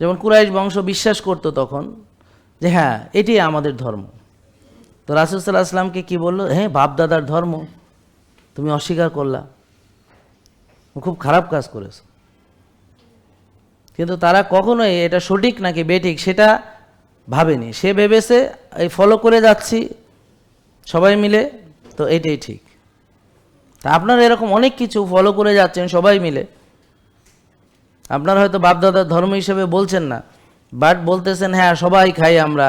যেমন কুরাইশ বংশ বিশ্বাস করতো তখন যে হ্যাঁ এটি আমাদের ধর্ম। তো রাসুল সাল্লাহ আসলামকে কি বলল? হ্যাঁ বাপদাদার ধর্ম। তুমি অস্বীকার করলা। খুব খারাপ কাজ করেছ। কিন্তু তারা কখনোই এটা সঠিক নাকি বেঠিক সেটা ভাবেনি। সে ভেবেছে, এই ফলো করে যাচ্ছি সবাই মিলে। তো এটাই ঠিক। তা আপনারা এরকম অনেক কিছু ফলো করে যাচ্ছেন সবাই মিলে। আপনারা হয়তো বাপদাদার ধর্ম হিসেবে বলছেন না বাট বলতেছেন হ্যাঁ সবাই খাই আমরা,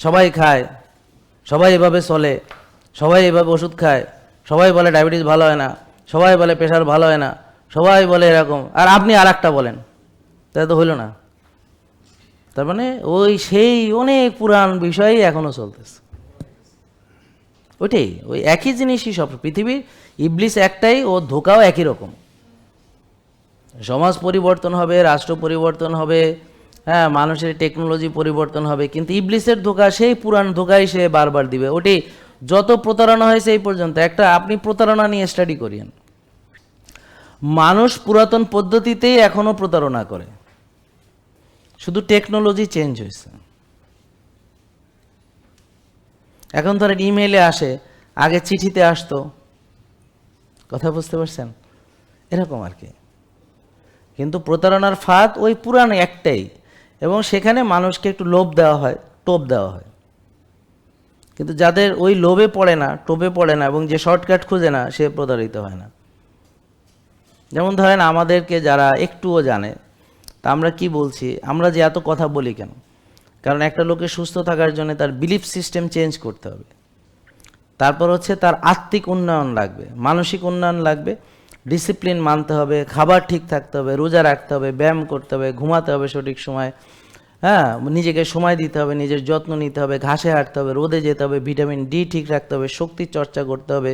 সবাই খায়, সবাই এভাবে চলে, সবাই এভাবে ওষুধ খায়, সবাই বলে ডায়াবেটিস ভালো হয় না, সবাই বলে প্রেশার ভালো হয় না, সবাই বলে এরকম। আর আপনি আর একটা বলেন তাই তো হইল না। তার মানে ওই সেই অনেক পুরাণ বিষয়ই এখনও চলতেছে। ওইটাই, ওই একই জিনিসই সব, পৃথিবীর ইবলিস একটাই, ও ধোকাও একই রকম। সমাজ পরিবর্তন হবে, রাষ্ট্র পরিবর্তন হবে হ্যাঁ মানুষের টেকনোলজি পরিবর্তন হবে, কিন্তু ইবলিসের ধোকা, সেই পুরান ধোকাই সে বারবার দিবে। ওটি যত প্রতারণা হয়েছে এই পর্যন্ত। একটা আপনি প্রতারণা নিয়ে স্টাডি করিয়েন। মানুষ পুরাতন পদ্ধতিতেই এখনও প্রতারণা করে। শুধু টেকনোলজি চেঞ্জ হয়েছে। এখন ধরেন ইমেইলে আসে, আগে চিঠিতে আসতো। কথা বুঝতে পারছেন? এরকম আর কি। কিন্তু প্রতারণার ফাঁদ ওই পুরানো একটাই। এবং সেখানে মানুষকে একটু লোভ দেওয়া হয়, টোপ দেওয়া হয়। কিন্তু যাদের ওই লোভে পড়ে না, টোপে পড়ে না এবং যে শর্টকাট খুঁজে না, সে প্রতারিত হয় না। যেমন ধরেন আমাদেরকে যারা একটুও জানে, তা আমরা কি বলছি? আমরা যে এত কথা বলি কেন? কারণ একটা লোকে সুস্থ থাকার জন্য তার বিলিফ সিস্টেম চেঞ্জ করতে হবে। তারপর হচ্ছে তার আত্মিক উন্নয়ন লাগবে, মানসিক উন্নয়ন লাগবে ডিসিপ্লিন মানতে হবে, খাবার ঠিক থাকতে হবে, রোজা রাখতে হবে, ব্যায়াম করতে হবে, ঘুমাতে হবে সঠিক সময়। হ্যাঁ নিজেকে সময় দিতে হবে, নিজের যত্ন নিতে হবে, ঘাসে হাঁটতে হবে, রোদে যেতে হবে, ভিটামিন ডি ঠিক রাখতে হবে শক্তির চর্চা করতে হবে।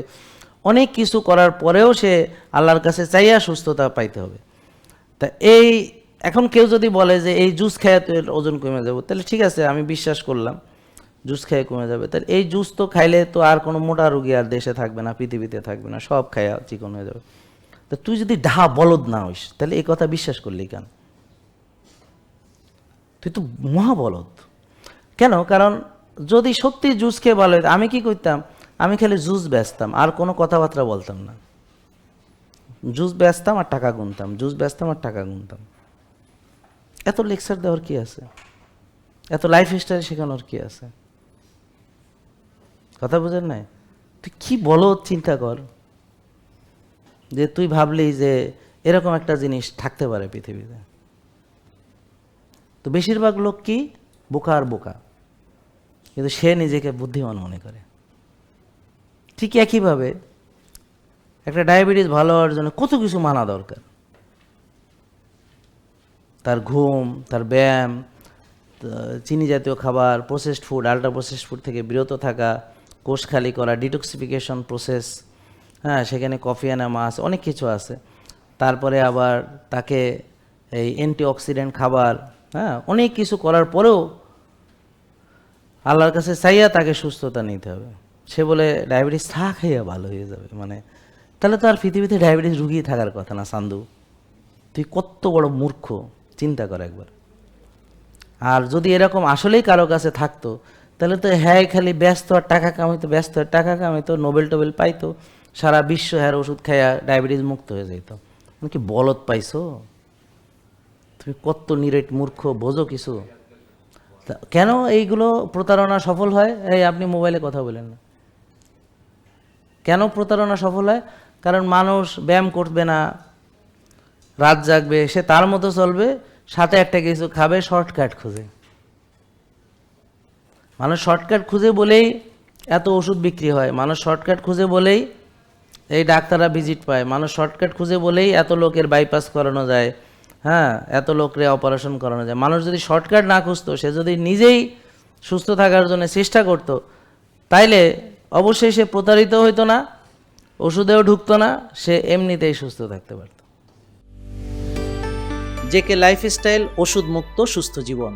অনেক কিছু করার পরেও সে আল্লাহর কাছে চাইয়া সুস্থতা পাইতে হবে। তা এই, এখন কেউ যদি বলে যে এই জুস খেয়ে তো ওজন কমে যাব, তাহলে ঠিক আছে, আমি বিশ্বাস করলাম, জুস খেয়ে কমে যাবে। তাহলে এই জুস তো খাইলে তো আর কোনো মোটা রুগী আর দেশে থাকবে না, পৃথিবীতে থাকবে না, সব খায়া চিকন হয়ে যাবে। তা তুই যদি ঢা বলদ না হইস, তাহলে এই কথা বিশ্বাস করলি কেন? তুই তো মহাবলদ কেন? কারণ যদি সত্যি জুস খেয়ে ভালো আমি কি করতাম? আমি খালি জুস বেচতাম, আর কোনো কথাবার্তা বলতাম না। জুস বেচতাম আর টাকা গুনতাম, জুস বেচতাম আর টাকা গুনতাম। এত লেকচার দেওয়ার কি আছে? এত লাইফ স্টাইল শেখানোর কি আছে? কথা বুঝেন নাই? তুই কি বলো চিন্তা কর। যে তুই ভাবলি যে এরকম একটা জিনিস থাকতে পারে পৃথিবীতে। তো বেশিরভাগ লোক কি? বোকা আর বোকা। কিন্তু সে নিজেকে বুদ্ধিমান মনে করে। ঠিক একইভাবে একটা ডায়াবেটিস ভালো হওয়ার জন্য কত কিছু মানা দরকার। তার ঘুম, তার ব্যায়াম চিনি জাতীয় খাবার processed food ultra processed food থেকে বিরত থাকা, কোষ খালি করা ডিটক্সিফিকেশন প্রসেস হ্যাঁ সেখানে কফি এনামা আছে অনেক কিছু আছে। তারপরে আবার তাকে এই অ্যান্টিঅক্সিডেন্ট খাবার হ্যাঁ অনেক কিছু করার পরেও আল্লাহর কাছে চাইয়া তাকে সুস্থতা নিতে হবে। সে বলে, ডায়াবেটিস থা খাইয়া ভালো হয়ে যাবে। মানে তাহলে তো আর পৃথিবীতে ডায়াবেটিস রুগী থাকার কথা না, সান্দু। তুই কত বড় মূর্খ, চিন্তা কর একবার। আর যদি এরকম আসলেই কারও কাছে থাকতো, তাহলে তো হ্যাঁ খালি ব্যস্ত আর টাকা কামাইতো, ব্যস্ত আর টাকা কামাইতো নোবেল টোবেল পাইতো। সারা বিশ্ব হ্যার ওষুধ খাইয়া ডায়াবেটিস মুক্ত হয়ে যেত তুমি কি বলত পাইছো? তুমি কত নিরেট মূর্খ, বোঝো কিছু? কেন এইগুলো প্রতারণা সফল হয়? এই আপনি মোবাইলে কথা বলেন না। কেন প্রতারণা সফল হয়? কারণ মানুষ ব্যায়াম করবে না, রাত জাগবে, সে তার মতো চলবে, সাথে একটা কিছু খাবে, শর্টকাট খুঁজে। মানুষ শর্টকাট খুঁজে বলেই এত ওষুধ বিক্রি হয়। মানুষ শর্টকাট খুঁজে বলেই এই ডাক্তাররা ভিজিট পায়। মানুষ শর্টকাট খুঁজে বলেই এত লোকের বাইপাস করানো যায়। হ্যাঁ এত লোকরে অপারেশন করানো যায়। মানুষ যদি শর্টকাট না খুঁজতো, সে যদি নিজেই সুস্থ থাকার জন্য চেষ্টা করত, তাইলে অবশ্যই সে প্রতারিত হইতো না, ওষুধেও ঢুকতো না, সে এমনিতেই সুস্থ থাকতে পারত। জেকে লাইফস্টাইল ওষুধ মুক্ত সুস্থ জীবন।